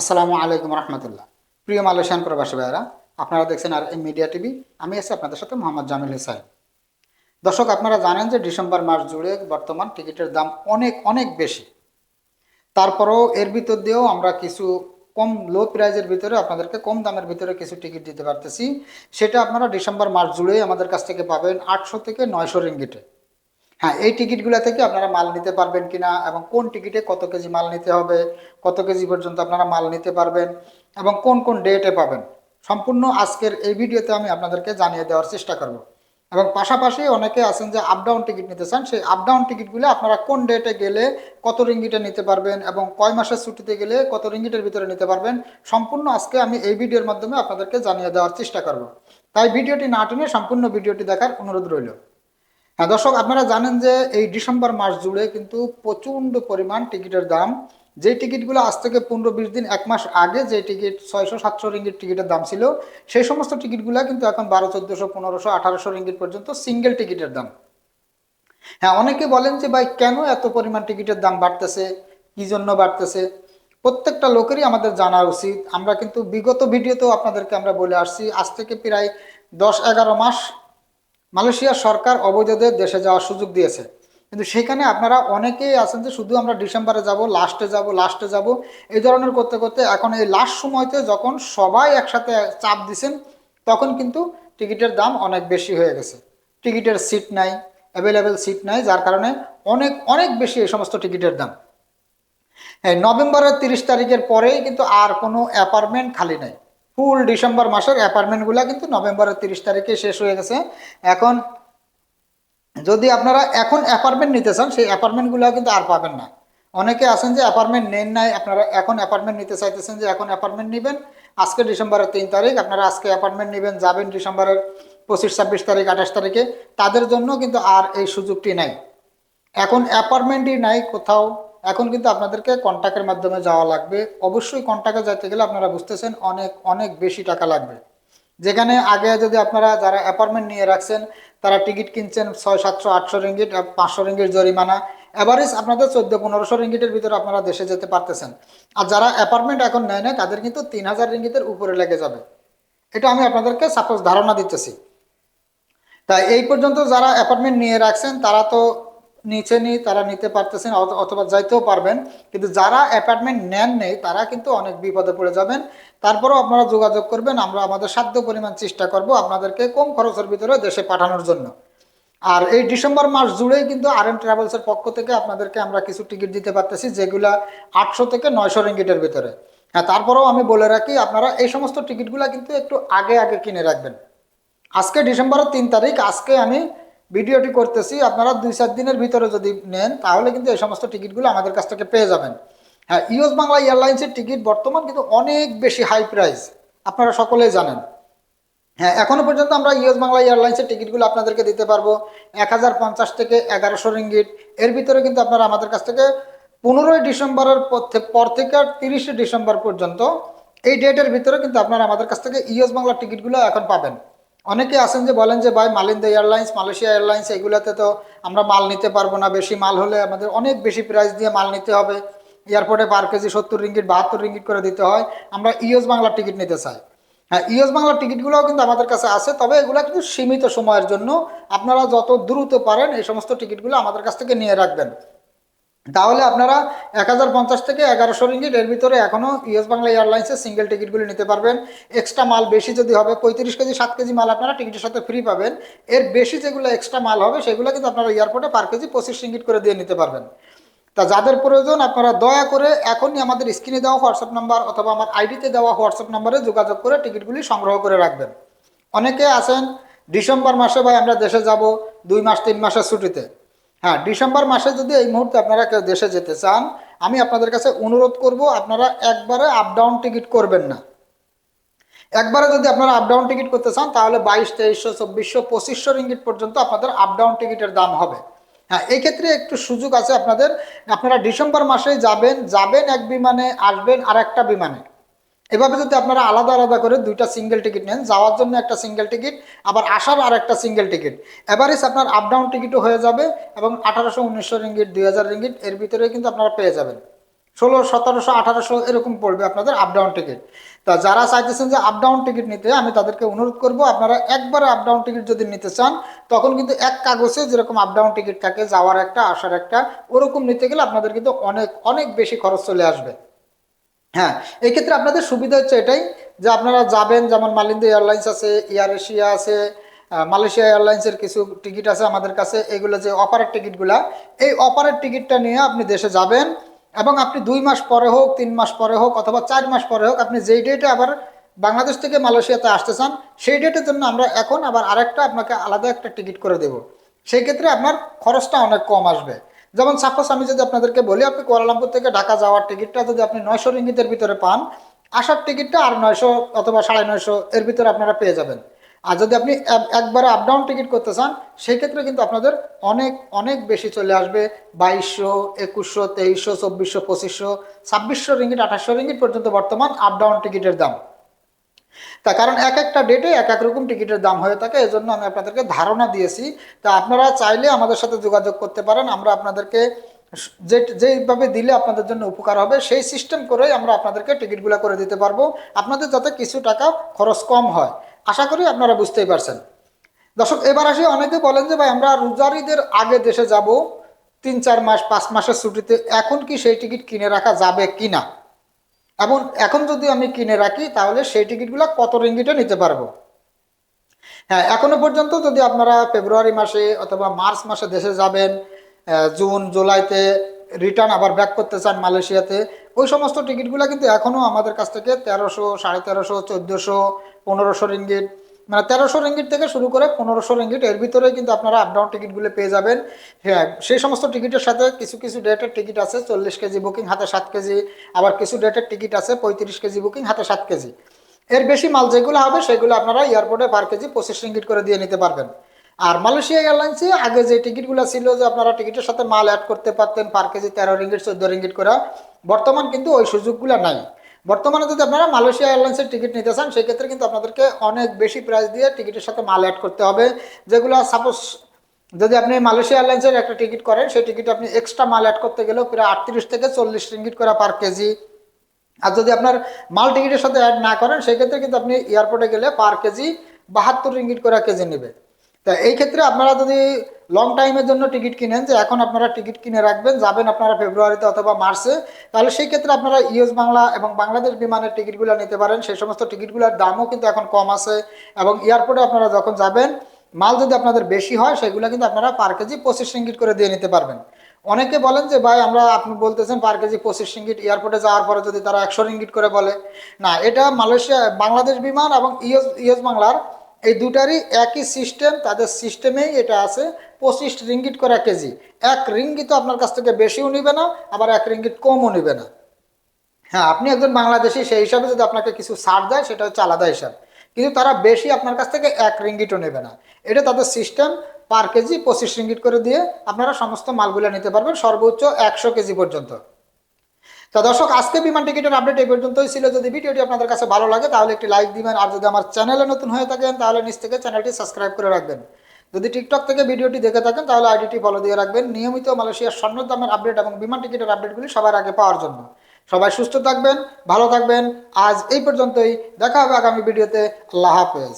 আসসালামু আলাইকুম রহমতুল্লাহ। প্রিয় মালয়েশিয়ান প্রবাসী ভাইয়েরা, আপনারা দেখছেন আর এম মিডিয়া টিভি। আমি আছি আপনাদের সাথে মোহাম্মদ জামিল হোসাইন দর্শক, আপনারা জানেন যে ডিসেম্বর মাস জুড়ে বর্তমান টিকিটের দাম অনেক অনেক বেশি। তারপরেও এর ভিতর দিয়েও আমরা কিছু কম লো প্রাইজের ভিতরে আপনাদেরকে কম দামের ভিতরে কিছু টিকিট দিতে পারতেছি। সেটা আপনারা ডিসেম্বর মাস জুড়েই আমাদের কাছ থেকে পাবেন আটশো থেকে নয়শো রিঙ্গিটে। হ্যাঁ এই টিকিটগুলো থেকে আপনারা মাল নিতে পারবেন কিনা এবং কোন টিকিটে কত কেজি মাল নিতে হবে, কত কেজি পর্যন্ত আপনারা মাল নিতে পারবেন এবং কোন কোন ডেটে পাবেন, সম্পূর্ণ আজকের এই ভিডিওতে আমি আপনাদেরকে জানিয়ে দেওয়ার চেষ্টা করব। এবং পাশাপাশি অনেকে আছেন যে আপ ডাউন টিকিট নিতে চান, সেই আপডাউন টিকিটগুলো আপনারা কোন ডেটে গেলে কত রিঙ্গিটে নিতে পারবেন এবং কয় মাসের ছুটিতে গেলে কত রিঙ্গিটের ভিতরে নিতে পারবেন, সম্পূর্ণ আজকে আমি এই ভিডিওর মাধ্যমে আপনাদেরকে জানিয়ে দেওয়ার চেষ্টা করব। তাই ভিডিওটি না টেনে সম্পূর্ণ ভিডিওটি দেখার অনুরোধ রইল। হ্যাঁ দর্শক, আপনারা জানেন যে এই ডিসেম্বর মাস জুড়ে কিন্তু প্রচণ্ড পরিমাণ টিকিটের দাম। যে টিকিটগুলো আজ থেকে পনেরো বিশ দিন, এক মাস আগে যে টিকিট ছয়শো সাতশো রিঙ্গিট টিকিটের দাম ছিল, সেই সমস্ত টিকিটগুলো কিন্তু এখন বারো, চোদ্দোশো, পনেরোশো, আঠারোশো রিঙ্গিট পর্যন্ত সিঙ্গেল টিকিটের দাম। হ্যাঁ অনেকে বলেন যে, ভাই, কেন এত পরিমাণ টিকিটের দাম বাড়তেছে? কী জন্য বাড়তেছে? প্রত্যেকটা লোকেরই আমাদের জানা উচিত। আমরা কিন্তু বিগত ভিডিওতেও আপনাদেরকে আমরা বলে আসছি, আজ থেকে প্রায় দশ, এগারো মাস মালয়েশিয়া সরকার অবৈধদের দেশে যাওয়ার সুযোগ দিয়েছে। কিন্তু সেখানে আপনারা অনেকেই আছেন যে শুধু আমরা ডিসেম্বরে যাব, লাস্টে যাব লাস্টে যাব, এই ধরনের করতে করতে এখন এই লাস্ট সময়তে যখন সবাই একসাথে চাপ দিছেন, তখন কিন্তু টিকিটের দাম অনেক বেশি হয়ে গেছে। টিকিটের সিট নাই অ্যাভেলেবেল সিট নাই, যার কারণে অনেক অনেক বেশি এই সমস্ত টিকিটের দাম। হ্যাঁ নভেম্বরের তিরিশ তারিখের পরেই কিন্তু আর কোনো অ্যাপার্টমেন্ট খালি নাই। ফুল ডিসেম্বর মাসের অ্যাপার্টমেন্টগুলো কিন্তু নভেম্বরের তিরিশ তারিখে শেষ হয়ে গেছে। এখন যদি আপনারা এখন অ্যাপার্টমেন্ট নিতে চান, সেই অ্যাপার্টমেন্টগুলো কিন্তু আর পাবেন না। অনেকে আছেন যে অ্যাপার্টমেন্ট নেন নাই, আপনারা এখন অ্যাপার্টমেন্ট নিতে চাইতেছেন যে এখন অ্যাপার্টমেন্ট নেবেন, আজকে ডিসেম্বরের তিন তারিখ, আপনারা আজকে অ্যাপার্টমেন্ট নেবেন, যাবেন ডিসেম্বরের পঁচিশ, ছাব্বিশ তারিখ, আঠাশ তারিখে, তাদের জন্য কিন্তু আর এই সুযোগটি নাই। এখন অ্যাপার্টমেন্টই নাই কোথাও। এখন কিন্তু আপনাদেরকে কন্ট্যাক্টের মাধ্যমে যাওয়া লাগবে। অবশ্যই কন্ট্যাক্টে যেতে গেলে আপনারা বুঝতেছেন অনেক অনেক বেশি টাকা লাগবে। যেখানে আগে যদি আপনারা যারা অ্যাপার্টমেন্ট নিয়ে রাখছেন, তারা টিকিট কিনছেন ছয়, সাতশো, আটশো রিঙ্গিট পাঁচশো রিঙ্গিট জরিমানা। অ্যাভারেজ আপনাদের চোদ্দ, পনেরোশো রিঙ্গিটের ভিতরে আপনারা দেশে যেতে পারতেছেন। আর যারা অ্যাপার্টমেন্ট এখন নেয় না তাদের কিন্তু তিন হাজার রিঙ্গিতের উপরে লেগে যাবে। এটা আমি আপনাদেরকে সাপোজ ধারণা দিতেছি। তাই এই পর্যন্ত যারা অ্যাপার্টমেন্ট নিয়ে রাখছেন, তারা তো নিচে নি তারা নিতে পারতেছেন অথবা যাইতেও পারবেন। কিন্তু যারা অ্যাপার্টমেন্ট নেন নেই, তারা কিন্তু অনেক বিপদে পড়ে যাবেন। তারপরেও আপনারা যোগাযোগ করবেন, আমরা আমাদের সাধ্য পরিমাণ চেষ্টা করব আপনাদেরকে কম খরচের ভিতরে দেশে পাঠানোর জন্য। আর এই ডিসেম্বর মাস জুড়েই কিন্তু আর এম ট্রাভেলসের পক্ষ থেকে আপনাদেরকে আমরা কিছু টিকিট দিতে পারতেছি, যেগুলা আটশো থেকে নয়শো রিঙ্গিটের ভিতরে। হ্যাঁ তারপরেও আমি বলে রাখি, আপনারা এই সমস্ত টিকিটগুলো কিন্তু একটু আগে আগে কিনে রাখবেন। আজকে ডিসেম্বরের তিন তারিখ, আজকে আমি ভিডিওটি করতেছি, আপনারা দুই চার দিনের ভিতরে যদি নেন, তাহলে কিন্তু এই সমস্ত টিকিটগুলো আমাদের কাছ থেকে পেয়ে যাবেন। হ্যাঁ ইউএস বাংলা এয়ারলাইন্সের টিকিট বর্তমান কিন্তু অনেক বেশি হাই প্রাইস, আপনারা সকলেই জানেন। হ্যাঁ এখনও পর্যন্ত আমরা ইউএস বাংলা এয়ারলাইন্সের টিকিটগুলো আপনাদেরকে দিতে পারব এক হাজার পঞ্চাশ থেকে এগারোশো রিঙ্গিট এর ভিতরে কিন্তু আপনারা আমাদের কাছ থেকে পনেরোই ডিসেম্বরের পর থেকে তিরিশে ডিসেম্বর পর্যন্ত এই ডেটের ভিতরে কিন্তু আপনারা আমাদের কাছ থেকে ইউএস বাংলা টিকিটগুলো এখন পাবেন। অনেকে আছেন যে বলেন যে, ভাই, মালিন্দা এয়ারলাইন্স, মালয়েশিয়া এয়ারলাইন্স, এগুলোতে তো আমরা মাল নিতে পারব না। বেশি মাল হলে আমাদের অনেক বেশি প্রাইস দিয়ে মাল নিতে হবে। এয়ারপোর্টে পার কেজি সত্তর রিঙ্গিট বাহাত্তর রিঙ্গিট করে দিতে হয়। আমরা ইউএস বাংলার টিকিট নিতে চাই। হ্যাঁ ইউএস বাংলার টিকিটগুলোও কিন্তু আমাদের কাছে আছে, তবে এগুলো কিন্তু সীমিত সময়ের জন্য আপনারা যত দ্রুত পারেন, এই সমস্ত টিকিটগুলো আমাদের কাছ থেকে নিয়ে রাখবেন। তাহলে আপনারা এক হাজার পঞ্চাশ থেকে এগারোশো রিঙ্গিট এর ভিতরে এখনও ইউএস বাংলা এয়ারলাইন্সের সিঙ্গেল টিকিটগুলি নিতে পারবেন। এক্সট্রা মাল বেশি যদি হবে, পঁয়ত্রিশ কেজি, সাত কেজি মাল আপনারা টিকিটের সাথে ফ্রি পাবেন। এর বেশি যেগুলো এক্সট্রা মাল হবে, সেগুলো কিন্তু আপনারা এয়ারপোর্টে পার কেজি পঁচিশ রিঙ্গিট করে দিয়ে নিতে পারবেন। তা যাদের প্রয়োজন, আপনারা দয়া করে এখনই আমাদের স্ক্রিনে দেওয়া হোয়াটসঅ্যাপ নাম্বার অথবা আমার আইডিতে দেওয়া হোয়াটসঅ্যাপ নাম্বারে যোগাযোগ করে টিকিটগুলি সংগ্রহ করে রাখবেন। অনেকে আছেন, ডিসেম্বর মাসে ভাই আমরা দেশে যাব, দুই মাস, তিন মাসের ছুটিতে। হ্যাঁ ডিসেম্বর মাসে যদি এই মুহূর্তে আপনারা কেউ দেশে যেতে চান, আমি আপনাদের কাছে অনুরোধ করব, আপনারা একবারে আপ ডাউন টিকিট করবেন না। একবারে যদি আপনারা আপ ডাউন টিকিট করতে চান, তাহলে বাইশ, তেইশশো, চব্বিশশো, পঁচিশশো রিঙ্গিট পর্যন্ত আপনাদের আপ ডাউন টিকিটের দাম হবে। হ্যাঁ এই ক্ষেত্রে একটু সুযোগ আছে আপনাদের, আপনারা ডিসেম্বর মাসে যাবেন যাবেন এক বিমানে, আসবেন আর একটা বিমানে। এভাবে যদি আপনারা আলাদা আলাদা করে দুইটা সিঙ্গেল টিকিট নেন, যাওয়ার জন্য একটা সিঙ্গেল টিকিট আবার আসার আর একটা সিঙ্গেল টিকিট এভারেজ আপনার আপ ডাউন টিকিটও হয়ে যাবে এবং আঠারোশো, উনিশশো রিঙ্গিট দুই হাজার রিঙ্গিট এর ভিতরে কিন্তু আপনারা পেয়ে যাবেন। ষোলো, সতেরোশো, আঠারোশো এরকম পড়বে আপনাদের আপ ডাউন টিকিট তা যারা চাইতেছেন যে আপ ডাউন টিকিট নিতে, আমি তাদেরকে অনুরোধ করব, আপনারা একবারে আপ ডাউন টিকিট যদি নিতে চান, তখন কিন্তু এক কাগজে যেরকম আপ ডাউন টিকিট থাকে, যাওয়ার একটা, আসার একটা, ওরকম নিতে গেলে আপনাদের কিন্তু অনেক অনেক বেশি খরচ চলে আসবে। হ্যাঁ এই ক্ষেত্রে আপনাদের সুবিধা হচ্ছে এটাই যে আপনারা যাবেন, যেমন মালিন্দা এয়ারলাইন্স আছে, এয়ার এশিয়া আছে মালয়েশিয়া এয়ারলাইন্সের কিছু টিকিট আছে আমাদের কাছে। এগুলো যে অপারের টিকিটগুলা, এই অপারের টিকিটটা নিয়ে আপনি দেশে যাবেন এবং আপনি দুই মাস পরে হোক, তিন মাস পরে হোক অথবা চার মাস পরে হোক, আপনি যেই ডেটে আবার বাংলাদেশ থেকে মালয়েশিয়াতে আসতে চান, সেই ডেটের জন্য আমরা এখন আবার আরেকটা আপনাকে আলাদা একটা টিকিট করে দেব। সেই ক্ষেত্রে আপনার খরচটা অনেক কম আসবে। যেমন সাপোজ আমি যদি আপনাদেরকে বলি, আপনি কুয়ালালামপুর থেকে ঢাকা যাওয়ার টিকিটটা যদি আপনি নয়শো রিঙ্গিতের ভিতরে পান, আসার টিকিটটা আর নয়শো অথবা সাড়ে নয়শো এর ভিতরে আপনারা পেয়ে যাবেন। আর যদি আপনি এক- একবারে আপ ডাউন টিকিট করতে চান, সেই ক্ষেত্রে কিন্তু আপনাদের অনেক অনেক বেশি চলে আসবে। বাইশশো, একুশশো, তেইশশো, চব্বিশশো, পঁচিশশো, ছাব্বিশশো রিঙ্গিট আঠাশশো রিঙ্গিট পর্যন্ত বর্তমান আপ ডাউন টিকিটের দাম। তা কারণ এক একটা ডেটে এক এক রকম টিকিটের দাম হয়ে থাকে, এজন্য আমি আপনাদেরকে ধারণা দিয়েছি। তা আপনারা চাইলে আমাদের সাথে যোগাযোগ করতে পারেন, আমরা আপনাদেরকে যে, যেইভাবে দিলে আপনাদের জন্য উপকার হবে, সেই সিস্টেম করেই আমরা আপনাদেরকে টিকিটগুলো করে দিতে পারব। আপনাদের যাতে কিছু টাকা খরচ কম হয়। আশা করি আপনারা বুঝতেই পারছেন। দর্শক, এবার আসি, অনেকে বলেন যে ভাই, আমরা রোজারিদের আগে দেশে যাব, তিন, চার মাস, পাঁচ মাসের ছুটিতে, এখন কি সেই টিকিট কিনে রাখা যাবে কি না এবং এখন যদি আমি কিনে রাখি, তাহলে সেই টিকিটগুলো কত রিঙ্গিটে নিতে পারব? হ্যাঁ এখনও পর্যন্ত যদি আপনারা ফেব্রুয়ারি মাসে অথবা মার্চ মাসে দেশে যাবেন জুন, জুলাইতে রিটার্ন আবার ব্যাক করতে চান মালয়েশিয়াতে, ওই সমস্ত টিকিটগুলো কিন্তু এখনও আমাদের কাছ থেকে তেরোশো, সাড়ে তেরোশো, চোদ্দোশো, পনেরোশো রিঙ্গিট মানে তেরোশো রিঙ্গিট থেকে শুরু করে পনেরোশো রিঙ্গিট এর ভিতরে কিন্তু আপনারা আপ ডাউন টিকিটগুলো পেয়ে যাবেন। হ্যাঁ সেই সমস্ত টিকিটের সাথে কিছু কিছু ডেটের টিকিট আছে, চল্লিশ কেজি বুকিং হাতে সাত কেজি। আবার কিছু ডেটের টিকিট আছে, পঁয়ত্রিশ কেজি বুকিং হাতে সাত কেজি। এর বেশি মাল যেগুলো হবে, সেগুলো আপনারা এয়ারপোর্টে পার কেজি পঁচিশ রিঙ্গিট করে দিয়ে নিতে পারবেন। আর মালয়েশিয়া এয়ারলাইন্সে আগে যে টিকিটগুলো ছিল যে আপনারা টিকিটের সাথে মাল অ্যাড করতে পারতেন পার কেজি তেরো রিঙ্গিট চোদ্দ রিঙ্গিট করে, বর্তমান কিন্তু ওই সুযোগগুলো নাই। বর্তমানে যদি আপনারা মালয়েশিয়া এয়ারলাইন্সের টিকিট নিতে চান, সেক্ষেত্রে কিন্তু আপনাদেরকে অনেক বেশি প্রাইস দিয়ে টিকিটের সাথে মাল অ্যাড করতে হবে। যেগুলো সাপোজ যদি আপনি মালয়েশিয়া এয়ারলাইন্সের একটা টিকিট করেন, সেই টিকিট আপনি এক্সট্রা মাল অ্যাড করতে গেলেও প্রায় আটত্রিশ থেকে চল্লিশ রিঙ্গিট করে পার কেজি আর যদি আপনার মাল টিকিটের সাথে অ্যাড না করেন, সেক্ষেত্রে কিন্তু আপনি এয়ারপোর্টে গেলে পার কেজি বাহাত্তর রিঙ্গিট করে কেজি নেবে। তা এই ক্ষেত্রে আপনারা যদি লং টাইমের জন্য টিকিট কিনেন, যে এখন আপনারা টিকিট কিনে রাখবেন, যাবেন আপনারা ফেব্রুয়ারিতে অথবা মার্চে তাহলে সেই ক্ষেত্রে আপনারা ইউএস বাংলা এবং বাংলাদেশ বিমানের টিকিটগুলো নিতে পারেন। সেই সমস্ত টিকিটগুলোর দামও কিন্তু এখন কম আছে এবং এয়ারপোর্টে আপনারা যখন যাবেন, মাল যদি আপনাদের বেশি হয়, সেগুলো কিন্তু আপনারা পার কেজি পঁচিশ রিঙ্গিট করে দিয়ে নিতে পারবেন। অনেকে বলেন যে, ভাই, আমরা আপনি বলতেছেন পার কেজি পঁচিশ রিঙ্গিট এয়ারপোর্টে যাওয়ার পরে যদি তারা একশো রিঙ্গিট করে বলে। না, এটা মালয়েশিয়া, বাংলাদেশ বিমান এবং ইউএস ইউএস বাংলার এই দুটারই একই সিস্টেম তাদের সিস্টেমেই এটা আছে পঁচিশ রিঙ্গিট করে কেজি। এক রিঙ্গিত আপনার কাছ থেকে বেশিও নিবে না, আবার এক রিঙ্গিট কমও নিবে না। হ্যাঁ আপনি একজন বাংলাদেশি, সেই হিসাবে যদি আপনাকে কিছু ছাড় দেয়, সেটা হচ্ছে আলাদা হিসাব। কিন্তু তারা বেশি আপনার কাছ থেকে এক রিঙ্গিটও নেবে না। এটা তাদের সিস্টেম পার কেজি পঁচিশ রিঙ্গিট করে দিয়ে আপনারা সমস্ত মালগুলো নিতে পারবেন সর্বোচ্চ একশো কেজি পর্যন্ত। তা দর্শক আজকে বিমান টিকিটের আপডেট এই পর্যন্তই ছিল। যদি ভিডিওটি আপনাদের কাছে ভালো লাগে, তাহলে একটি লাইক দিবেন। আর যদি আমার চ্যানেলে নতুন হয়ে থাকেন, তাহলে নিচ থেকে চ্যানেলটি সাবস্ক্রাইব করে রাখবেন। যদি টিকটক থেকে ভিডিওটি দেখে থাকেন, তাহলে আইডিটি ফলো দিয়ে রাখবেন। নিয়মিত মালয়েশিয়ার স্বর্ণ দামের আপডেট এবং বিমান টিকিটের আপডেটগুলি সবার আগে পাওয়ার জন্য। সবাই সুস্থ থাকবেন, ভালো থাকবেন। আজ এই পর্যন্তই। দেখা হবে আগামী ভিডিওতে। আল্লাহ হাফেজ।